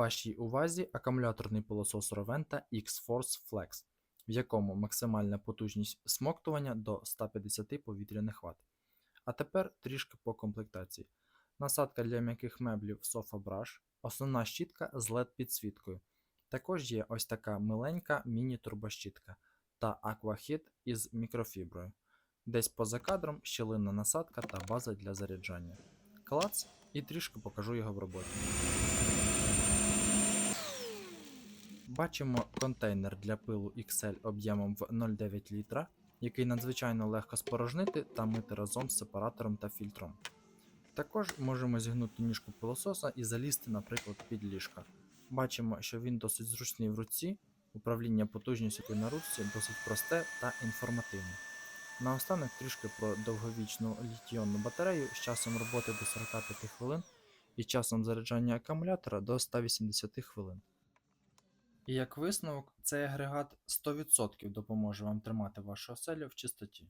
Вашій увазі акумуляторний пилосос Roventa X-Force Flex, в якому максимальна потужність смоктування до 150 повітряних Вт. А тепер трішки по комплектації. Насадка для м'яких меблів Sofa Brush, основна щітка з LED підсвіткою. Також є ось така миленька міні-турбощітка та Aquahit із мікрофіброю. Десь поза кадром щілинна насадка та база для заряджання. Клац і трішки покажу його в роботі. Бачимо контейнер для пилу XL об'ємом в 0,9 літра, який надзвичайно легко спорожнити та мити разом з сепаратором та фільтром. Також можемо зігнути ніжку пилососа і залізти, наприклад, під ліжка. Бачимо, що він досить зручний в руці, управління потужністю на ручці досить просте та інформативне. Наостанок трішки про довговічну літіонну батарею з часом роботи до 45 хвилин і часом заряджання акумулятора до 180 хвилин. І як висновок, цей агрегат 100% допоможе вам тримати вашу оселю в чистоті.